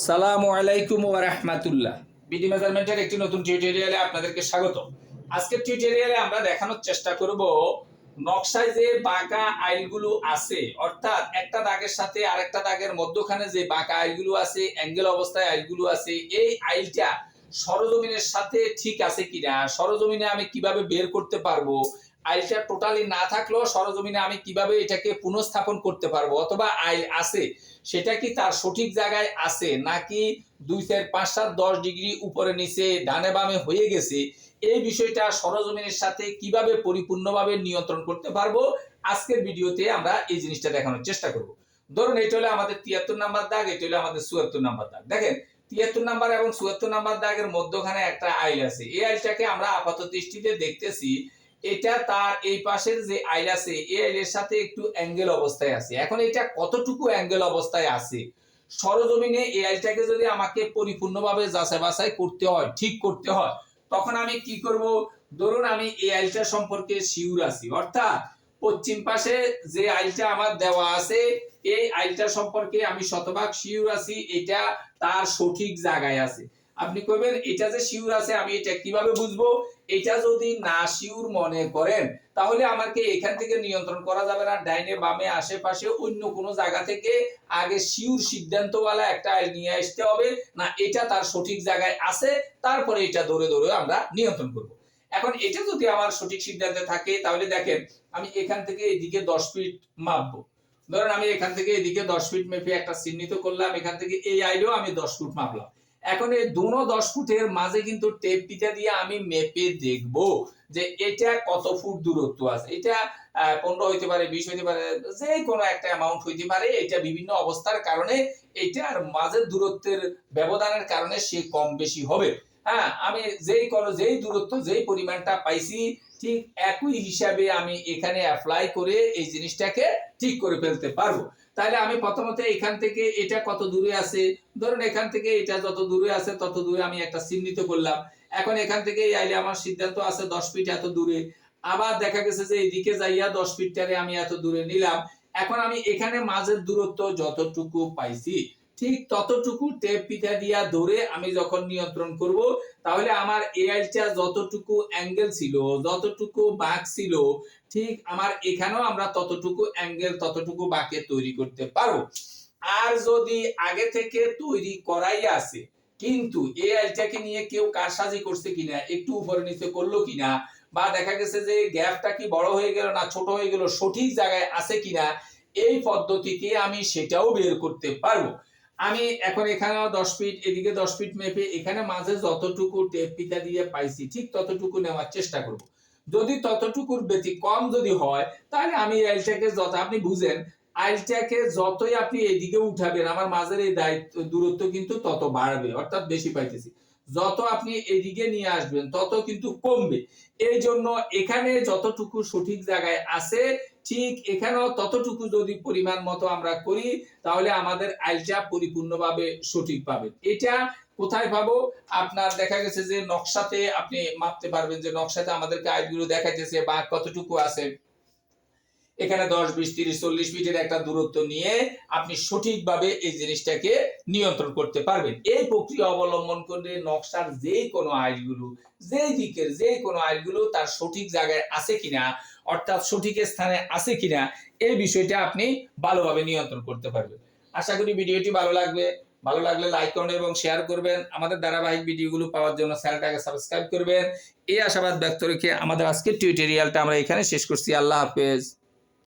সালামু আলাইকুম ওয়া রাহমাতুল্লাহ। বিডি মেজারমেন্টের একটি নতুন টিউটোরিয়ালে আপনাদেরকে স্বাগত। আজকের টিউটোরিয়ালে আমরা দেখানোর চেষ্টা করব নকশায় যে বাঁকা আইলগুলো আছে, অর্থাৎ একটা দাগের সাথে আরেকটা দাগের মধ্যখানে যে বাঁকা আইলগুলো আছে অ্যাঙ্গেল অবস্থায় আইলগুলো আছে, এই আইলটা সরজমিনের সাথে ঠিক আছে কিনা, সরজমিনে আমি কীভাবে বের করতে পারব আইলটা টোটালি না থাকলেও সরজমিনে আমি কীভাবে এটাকে পুনঃস্থাপন করতে পারব অথবা আইল আছে, সেটা কি তার সঠিক জায়গায় আছে নাকি দুই চার পাঁচ সাত দশ ডিগ্রি উপরে নিচে ডানে বামে হয়ে গেছে, এই বিষয়টা সরজমিনের সাথে কীভাবে পরিপূর্ণভাবে নিয়ন্ত্রণ করতে পারব, আজকের ভিডিওতে আমরা এই জিনিসটা দেখানোর চেষ্টা করব। ধরুন এটা হলো আমাদের তিয়াত্তর নাম্বার দাগ, এটা হলো আমাদের চুয়াত্তর নাম্বার দাগ। দেখেন, তিয়াত্তর নাম্বার এবং চুয়াত্তর নাম্বার দাগের মধ্যখানে একটা আইল আছে, এই আইলটাকে আমরা আপাত দৃষ্টিতে দেখতেছি এটা তার এই পাশের যে আইল আছে, এই আইলের সাথে একটু অ্যাঙ্গেল অবস্থায় আছে। এখন এটা কতটুকু অ্যাঙ্গেল অবস্থায় আছে? সরজমিনে এই আইলটাকে যদি আমাকে পরিপূর্ণভাবে যাচাই বাছাই করতে হয়, ঠিক করতে হয়, তখন আমি কি করব? ধরুন আমি এই আইলটা সম্পর্কে শিউর আছি, অর্থাৎ পশ্চিম পাশে যে আইলটা আমার দেওয়া আছে, এই আইলটা সম্পর্কে আমি শতভাগ শিউর আছি, এটা তার সঠিক জায়গায় আছে। আপনি কইবেন এটা যে শিউর আছে, আমি এটা কীভাবে বুঝব? এটা যদি না শিউর মনে করেন, তাহলে আমাকে এখান থেকে নিয়ন্ত্রণ করা যাবে না। ডাইনে বামে আশেপাশে অন্য কোনো জায়গা থেকে আগে শিউর সিদ্ধান্তওয়ালা একটা নিয়ে আসতে হবে, না, এটা তার সঠিক জায়গায় আছে, তারপরে এটা ধরে ধরে আমরা নিয়ন্ত্রণ করব। এখন এটা যদি আমার সঠিক সিদ্ধান্তে থাকে, তাহলে দেখেন, আমি এখান থেকে এদিকে দশ ফিট মাপবো। ধরেন আমি এখান থেকে এদিকে দশ ফিট মেপে একটা চিহ্নিত করলাম, এখান থেকে এই আইলেও আমি দশ ফুট মাপলাম। এখন এই দুনো দশ ফুটের মাঝে কিন্তু টেপ পিঠা দিয়ে আমি মেপে দেখব যে এটা কত ফুট দূরত্ব আছে। এটা পনেরো হইতে পারে, বিশ হইতে পারে যে কোনো একটা অ্যামাউন্ট হইতে পারে, এটা বিভিন্ন অবস্থার কারণে এটার মাঝের দূরত্বের ব্যবধানের কারণে সে কম বেশি হবে। হ্যাঁ আমি যেই কোনো যেই দূরত্ব, যেই পরিমাণটা পাইছি, ঠিক একই হিসাবে আমি এখানে অ্যাপ্লাই করে এই জিনিসটাকে ঠিক করে ফেলতে পারব। তাহলে আমি প্রথমত এখান থেকে এটা কত দূরে আছে? ধরুন এখান থেকে এটা যত দূরে আছে, তত দূরে আমি একটা চিহ্নিত করলাম। এখন এখান থেকে আইলে আমার সিদ্ধান্ত আছে দশ ফিট এত দূরে। আবার দেখা গেছে যে এদিকে যাইয়া দশ ফিটটারে আমি এত দূরে নিলাম। এখন আমি এখানে মাঝের দূরত্ব যতটুকু পাইছি ঠিক ততটুকু টেপ পিঠা দিয়া ধরে আমি যখন নিয়ন্ত্রণ করব, তাহলে আমার এই আইলটা যতটুকু অ্যাঙ্গেল ছিল, যতটুকু বাঁক ছিল, ঠিক আমার এখানেও আমরা ততটুকু অ্যাঙ্গেল ততটুকু বাঁকে তৈরি করতে পারব। আর যদি আগে থেকে তৈরি করাই আছে, কিন্তু এই আইলটাকে নিয়ে কেউ কারসাজি করছে কিনা, একটু উপরে নিচে করল কিনা, বা দেখা গেছে যে গ্যাপটা কি বড় হয়ে গেল না ছোট হয়ে গেল, সঠিক জায়গায় আছে কিনা, এই পদ্ধতিতে আমি সেটাও বের করতে পারব। আমি এখন এখানে দশ ফিট এদিকে দশ ফিট মেপে এখানে মাঝে যতটুকু টেপ পিতা দিয়ে পাইছি, ঠিক ততটুকু নেওয়ার চেষ্টা করব। যদি ততটুকুর কম যদি হয়, তাহলে আমি আইলটাকে যত, আপনি বুঝেন আইলটাকে যতই আপনি এদিকে উঠাবেন, আমার মাঝের এই দায়িত্ব, দূরত্ব কিন্তু তত বাড়বে, অর্থাৎ বেশি পাইতেছি। যত আপনি এদিকে নিয়ে আসবেন, তত কিন্তু কমবে। এই জন্য এখানে যতটুকু সঠিক জায়গায় আছে, ঠিক এখানেও ততটুকু যদি পরিমাণ মতো আমরা করি, তাহলে আমাদের আইলটা পরিপূর্ণভাবে সঠিক পাবে। এটা কোথায় পাবো? আপনার দেখা গেছে যে নকশাতে আপনি মাপতে পারবেন যে নকশাতে আমাদেরকে আইলগুলো দেখাইতেছে বা কতটুকু আছে। এখানে দশ, বিশ, তিরিশ, চল্লিশ ফিটের একটা দূরত্ব নিয়ে আপনি সঠিকভাবে এই জিনিসটাকে নিয়ন্ত্রণ করতে পারবেন। এই প্রক্রিয়া অবলম্বন করলে নকশার যে কোনো আইলগুলো, যে দিকের যে কোনো আইলগুলো তার সঠিক জায়গায় আছে কিনা, অর্থাৎ সঠিক স্থানে আছে কিনা, এই বিষয়টা আপনি ভালোভাবে নিয়ন্ত্রণ করতে পারবেন। আশা করি ভিডিওটি ভালো লাগবে। ভালো লাগলে লাইক করুন এবং শেয়ার করবেন। আমাদের ধারাবাহিক ভিডিওগুলো পাওয়ার জন্য চ্যানেলটাকে সাবস্ক্রাইব করবেন। এই আশাবাদ ব্যক্ত রেখে আমাদের আজকের টিউটোরিয়ালটা আমরা এখানে শেষ করছি। আল্লাহ হাফেজ।